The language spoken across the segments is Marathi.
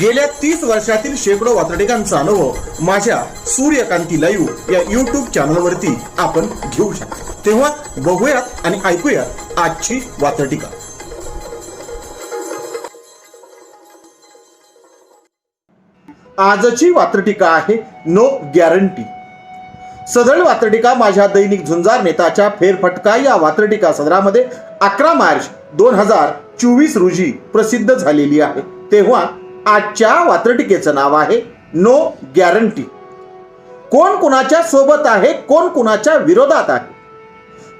गेल्या तीस वर्षातील शेकडो वातडिकांचा अनुभव माझ्या सूर्यकांती लाईव्ह या युट्यूब चॅनलवरती आपण घेऊ शकतो. तेव्हा बघूयात आणि ऐकूयात आजची वातडिका आजची वात्रटिका आहे नो गॅरंटी सदळ वात्रटिका माझ्या दैनिक झुंजार नेताच्या फेरफटका या वात्रटिका सदरामध्ये अकरा मार्च दोन हजार चोवीस रोजी प्रसिद्ध झालेली आहे. तेव्हा आजच्या वात्रटिकेचं नाव आहे नो गॅरंटी. कोण कुणाच्या सोबत आहे कोण कुणाच्या विरोधात आहे?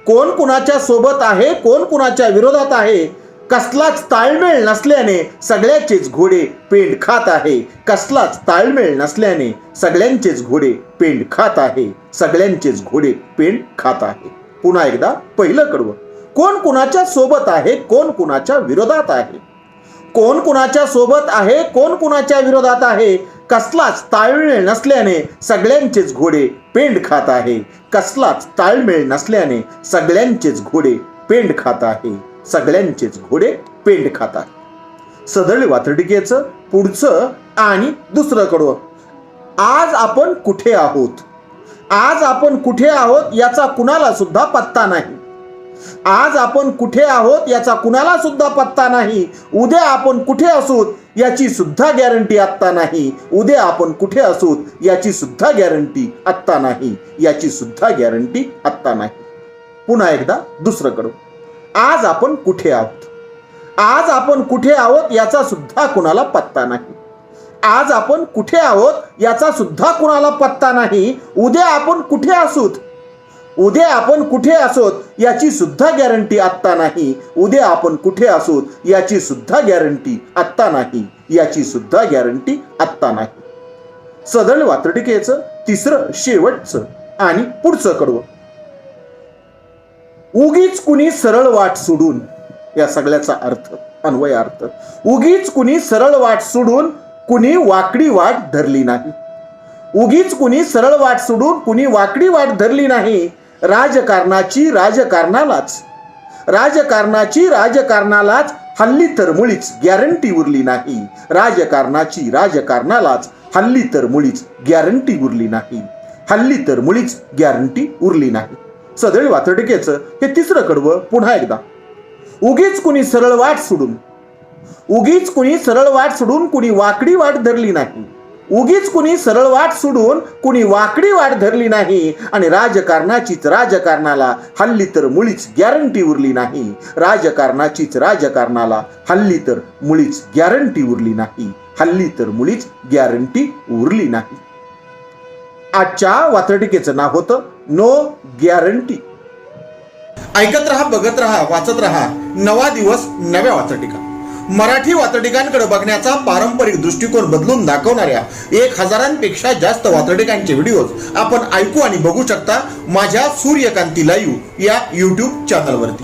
कोण कुणाच्या सोबत आहे कोण कुणाच्या विरोधात आहे? कसलाच ताळमेळ नसल्याने सगळ्याचेच घोडे पेंड खात आहे. कसलाच ताळमेळ नसल्याने सगळ्यांचेच घोडे पेंड खात आहे. सगळ्यांचेच घोडे पेंड खात आहे. पुन्हा एकदा पहिलं कडवं. कोण कुणाच्या सोबत आहे कोण कुणाच्या विरोधात आहे? कोण कुणाच्या सोबत आहे कोण कुणाच्या विरोधात आहे कसलाच ताळमेळ नसल्याने सगळ्यांचेच घोडे पेंड खात आहे. कसलाच ताळमेळ नसल्याने सगळ्यांचेच घोडे पेंड खात आहे. सगळ्यांचेच घोडे पेंड खात आहे. सदळ वातडिकेचं पुढचं आणि दुसरं कडवं आज आपण कुठे आहोत? आज आपण कुठे आहोत याचा कुणाला सुद्धा पत्ता नाही. आज आपण कुठे आहोत याचा कुणाला सुद्धा पत्ता नाही. उद्या आपण कुठे असूत याची सुद्धा गॅरंटी आत्ता नाही. उद्या आपण कुठे असूत याची सुद्धा गॅरंटी आत्ता नाही. याची सुद्धा गॅरंटी आत्ता नाही. पुन्हा एकदा दुसरं कडू आज आपण कुठे आहोत? आज आपण कुठे आहोत याचा सुद्धा कुणाला पत्ता नाही. आज आपण कुठे आहोत याचा सुद्धा कुणाला पत्ता नाही. उद्या आपण कुठे असूत उद्या आपण कुठे असोत याची सुद्धा गॅरंटी आत्ता नाही. उद्या आपण कुठे असोत याची सुद्धा गॅरंटी आत्ता नाही. याची सुद्धा गॅरंटी आत्ता नाही. सदळ वात्रटिकेचं तिसरं शेवटचं आणि पुढचं कडवं. उगीच कुणी सरळ वाट सोडून या सगळ्याचा अर्थ अन्वय अर्थ उगीच कुणी सरळ वाट सोडून कुणी वाकडी वाट धरली नाही. उगीच कुणी सरळ वाट सोडून कुणी वाकडी वाट धरली नाही. राजकारणाची राजकारणालाच. राजकारणाची राजकारणालाच हल्ली तर मुळीच गॅरंटी उरली नाही. राजकारणाची राजकारणालाच हल्ली तर मुळीच गॅरंटी उरली नाही. हल्ली तर मुळीच गॅरंटी उरली नाही. सदळी वातडकेचं हे तिसरं कडवं पुन्हा एकदा. उगीच कुणी सरळ वाट सोडून उगीच कुणी सरळ वाट सोडून कुणी वाकडी वाट धरली नाही. उगीच कुणी सरळ वाट सोडून कुणी वाकडी वाट धरली नाही आणि राजकारणाचीच राजकारणाला हल्ली तर मुळीच गॅरंटी उरली नाही. राजकारणाचीच राजकारणाला हल्ली तर मुळीच गॅरंटी उरली नाही. हल्ली तर मुळीच गॅरंटी उरली नाही. आजच्या वात्रटिकेचं नाव होतं नो गॅरंटी ऐकत रहा बघत रहा वाचत रहा. नवा दिवस नव्या वाचटिका मराठी वातडिकांकडे बघण्याचा पारंपरिक दृष्टिकोन बदलून दाखवणाऱ्या एक हजारांपेक्षा जास्त वातडिकांचे व्हिडिओज आपण ऐकू आणि बघू शकता माझ्या सूर्यकांती लाईव्ह या युट्यूब चॅनलवरती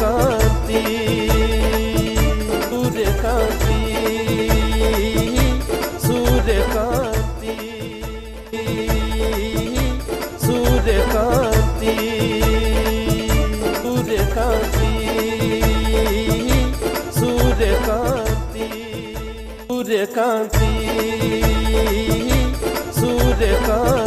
কান্তি সুরে কান্তি সুরে কান্তি সুরে কান্তি সুরে কান্তি সুরে কান্তি সুরে কান্তি সুরে কান্তি